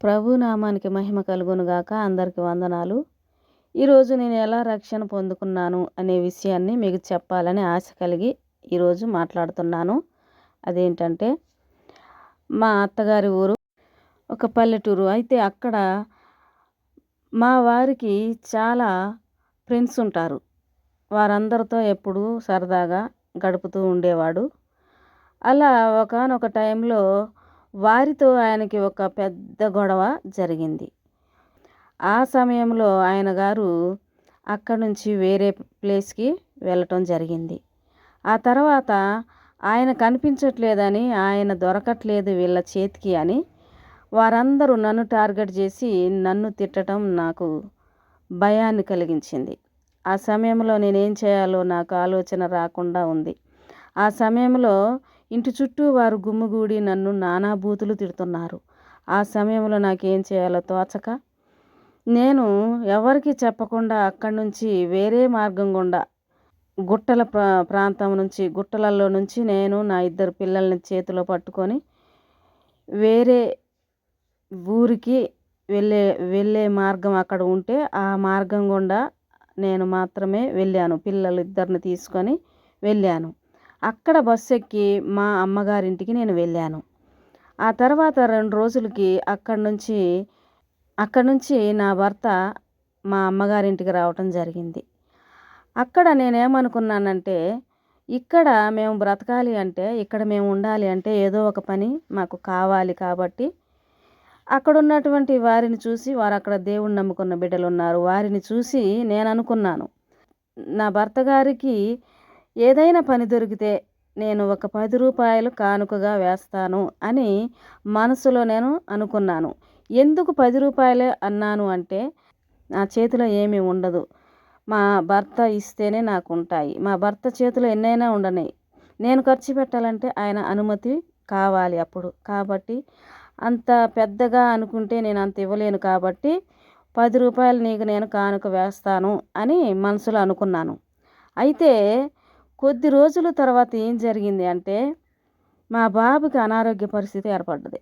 ప్రభు నామానికి మహిమ కలుగునుగాక అందరికి వందనాలు. ఈరోజు నేను ఎలా రక్షణ పొందుకున్నాను అనే విషయాన్ని మీకు చెప్పాలని ఆశ కలిగి ఈరోజు మాట్లాడుతున్నాను. అదేంటంటే మా అత్తగారి ఊరు ఒక పల్లెటూరు. అయితే అక్కడ మా వారికి చాలా ఫ్రెండ్స్ ఉంటారు. వారందరితో ఎప్పుడూ సరదాగా గడుపుతూ ఉండేవాడు. అలా ఒకనొక టైంలో వారితో ఆయనకి ఒక పెద్ద గొడవ జరిగింది. ఆ సమయంలో ఆయన గారు అక్కడి నుంచి వేరే ప్లేస్కి వెళ్ళటం జరిగింది. ఆ తర్వాత ఆయన కనిపించట్లేదని ఆయన దొరకట్లేదు వీళ్ళ చేతికి అని వారందరూ నన్ను టార్గెట్ చేసి నన్ను తిట్టడం నాకు భయాన్ని కలిగించింది. ఆ సమయంలో నేనేం చేయాలో నాకు ఆలోచన రాకుండా ఉంది. ఆ సమయంలో ఇంటి చుట్టూ వారు గుమ్ముగూడి నన్ను నానాభూతులు తిడుతున్నారు. ఆ సమయంలో నాకేం చేయాలో తోచక నేను ఎవరికి చెప్పకుండా అక్కడి నుంచి వేరే మార్గం గుండా గుట్టల ప్రా ప్రాంతం నుంచి గుట్టలలో నుంచి నేను నా ఇద్దరు పిల్లల్ని చేతిలో పట్టుకొని వేరే ఊరికి వెళ్ళే వెళ్ళే మార్గం అక్కడ ఉంటే ఆ మార్గం గుండా నేను మాత్రమే వెళ్ళాను. పిల్లలు ఇద్దరిని తీసుకొని వెళ్ళాను. అక్కడ బస్సు ఎక్కి మా అమ్మగారింటికి నేను వెళ్ళాను. ఆ తర్వాత రెండు రోజులకి అక్కడి నుంచి అక్కడి నుంచి నా భర్త మా అమ్మగారింటికి రావటం జరిగింది. అక్కడ నేనేమనుకున్నానంటే ఇక్కడ మేము బ్రతకాలి అంటే ఇక్కడ మేము ఉండాలి అంటే ఏదో ఒక పని మాకు కావాలి కాబట్టి అక్కడ ఉన్నటువంటి వారిని చూసి వారు అక్కడ దేవుణ్ణి నమ్ముకున్న బిడ్డలు ఉన్నారు వారిని చూసి నేను అనుకున్నాను నా భర్త గారికి ఏదైనా పని దొరికితే నేను ఒక పది రూపాయలు కానుకగా వేస్తాను అని మనసులో నేను అనుకున్నాను. ఎందుకు పది రూపాయలే అన్నాను అంటే నా చేతిలో ఏమీ ఉండదు. మా భర్త ఇస్తేనే నాకు ఉంటాయి మా భర్త చేతిలో ఎన్నైనా ఉండని నేను ఖర్చు పెట్టాలంటే ఆయన అనుమతి కావాలి అప్పుడు. కాబట్టి అంత పెద్దగా అనుకుంటే నేను అంత ఇవ్వలేను కాబట్టి పది రూపాయలు నీకు నేను కానుక వేస్తాను అని మనసులో అనుకున్నాను. అయితే కొద్ది రోజుల తర్వాత ఏం జరిగింది అంటే మా బాబుకి అనారోగ్య పరిస్థితి ఏర్పడ్డది.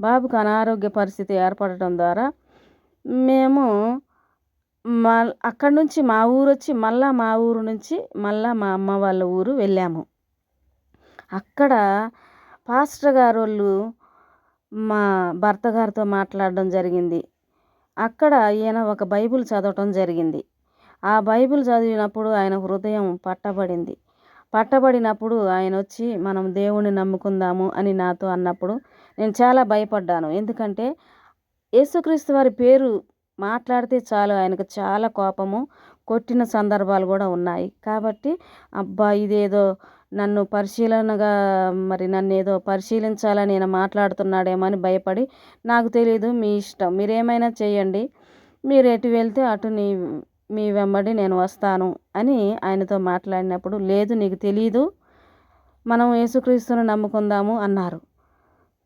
బాబుకి అనారోగ్య పరిస్థితి ఏర్పడటం ద్వారా మేము మా అక్కడి నుంచి మా ఊరు వచ్చి మళ్ళా మా ఊరు నుంచి మళ్ళా మా అమ్మ వాళ్ళ ఊరు వెళ్ళాము. అక్కడ పాస్టర్ గారు వాళ్ళు మా భర్త గారితో మాట్లాడడం జరిగింది. అక్కడ ఈయన ఒక బైబిల్ చదవటం జరిగింది. ఆ బైబిల్ చదివినప్పుడు ఆయన హృదయం పట్టబడింది. పట్టబడినప్పుడు ఆయన వచ్చి మనం దేవుణ్ణి నమ్ముకుందాము అని నాతో అన్నప్పుడు నేను చాలా భయపడ్డాను. ఎందుకంటే యేసుక్రీస్తు వారి పేరు మాట్లాడితే చాలు ఆయనకు చాలా కోపము కొట్టిన సందర్భాలు కూడా ఉన్నాయి. కాబట్టి అబ్బా ఇదేదో నన్ను పరిశీలనగా మరి నన్ను ఏదో పరిశీలించాలని నేను మాట్లాడుతున్నాడేమో అని భయపడి నాకు తెలియదు మీ ఇష్టం మీరేమైనా చేయండి. మీరు ఎటు వెళ్తే అటు నీ మీ వెంబడి నేను వస్తాను అని ఆయనతో మాట్లాడినప్పుడు లేదు నీకు తెలీదు మనం యేసుక్రీస్తుని నమ్ముకుందాము అన్నారు.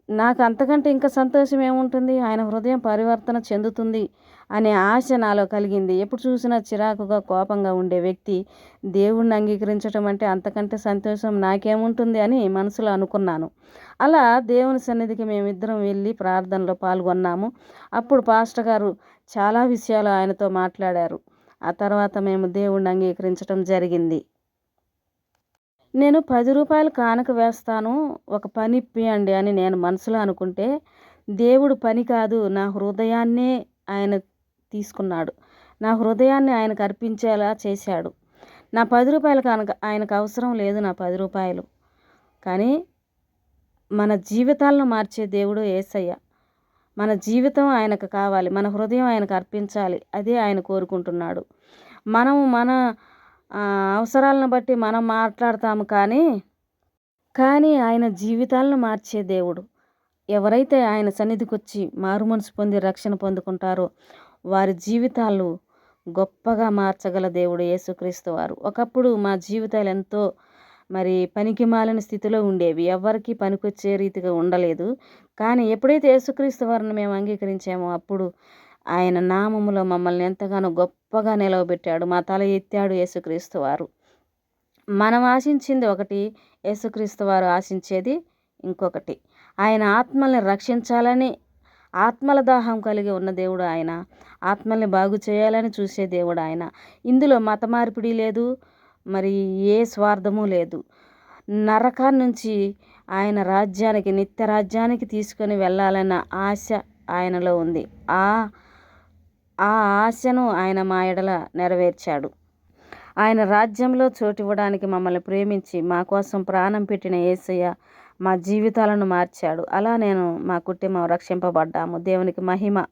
నాకు అంతకంటే ఇంకా సంతోషం ఏముంటుంది? ఆయన హృదయం పరివర్తన చెందుతుంది అనే ఆశ నాలో కలిగింది. ఎప్పుడు చూసినా చిరాకుగా కోపంగా ఉండే వ్యక్తి దేవుణ్ణి అంగీకరించడం అంటే అంతకంటే సంతోషం నాకేముంటుంది అని మనసులో అనుకున్నాను. అలా దేవుని సన్నిధికి మేమిద్దరం వెళ్ళి ప్రార్థనలో పాల్గొన్నాము. అప్పుడు పాస్టర్ గారు చాలా విషయాలు ఆయనతో మాట్లాడారు. ఆ తర్వాత మేము దేవుణ్ణి అంగీకరించడం జరిగింది. నేను పది రూపాయలు కానుక వేస్తాను ఒక పని ఇప్పియండి అని నేను మనసులో అనుకుంటే దేవుడు పని కాదు నా హృదయాన్నే ఆయన తీసుకున్నాడు. నా హృదయాన్ని ఆయనకు అర్పించేలా చేశాడు. నా పది రూపాయలు కనుక ఆయనకు అవసరం లేదు నా పది రూపాయలు. కానీ మన జీవితాలను మార్చే దేవుడు ఏసయ్య. మన జీవితం ఆయనకు కావాలి. మన హృదయం ఆయనకు అర్పించాలి. అదే ఆయన కోరుకుంటున్నాడు. మనము మన అవసరాలను బట్టి మనం మాట్లాడతాము కానీ కానీ ఆయన జీవితాలను మార్చే దేవుడు. ఎవరైతే ఆయన సన్నిధికి వచ్చి మారు మనసు పొంది రక్షణ పొందుకుంటారో వారి జీవితాలు గొప్పగా మార్చగల దేవుడు యేసుక్రీస్తు వారు. ఒకప్పుడు మా జీవితాలు ఎంతో మరి పనికి మాలిన స్థితిలో ఉండేవి. ఎవరికి పనికొచ్చే రీతిగా ఉండలేదు. కానీ ఎప్పుడైతే యేసుక్రీస్తు వారిని మేము అంగీకరించామో అప్పుడు ఆయన నామములో మమ్మల్ని ఎంతగానో గొప్పగా నిలవబెట్టాడు. మా తల ఎత్తాడు యేసుక్రీస్తు వారు. మనం ఆశించింది ఒకటి యేసుక్రీస్తు వారు ఆశించేది ఇంకొకటి. ఆయన ఆత్మల్ని రక్షించాలని ఆత్మల దాహం కలిగి ఉన్న దేవుడు ఆయన. ఆత్మల్ని బాగు చేయాలని చూసే దేవుడు ఆయన. ఇందులో మత మార్పిడి లేదు. మరి ఏ స్వార్థము లేదు. నరకా నుంచి ఆయన రాజ్యానికి నిత్య రాజ్యానికి తీసుకొని వెళ్ళాలన్న ఆశ ఆయనలో ఉంది. ఆ ఆ ఆశను ఆయన మా ఎడల నెరవేర్చాడు. ఆయన రాజ్యంలో చోటు ఇవ్వడానికి మమ్మల్ని ప్రేమించి మా కోసం ప్రాణం పెట్టిన యేసయ్య మా జీవితాలను మార్చాడు. అలా నేను మా కుటుంబం రక్షింపబడ్డాము. దేవునికి మహిమ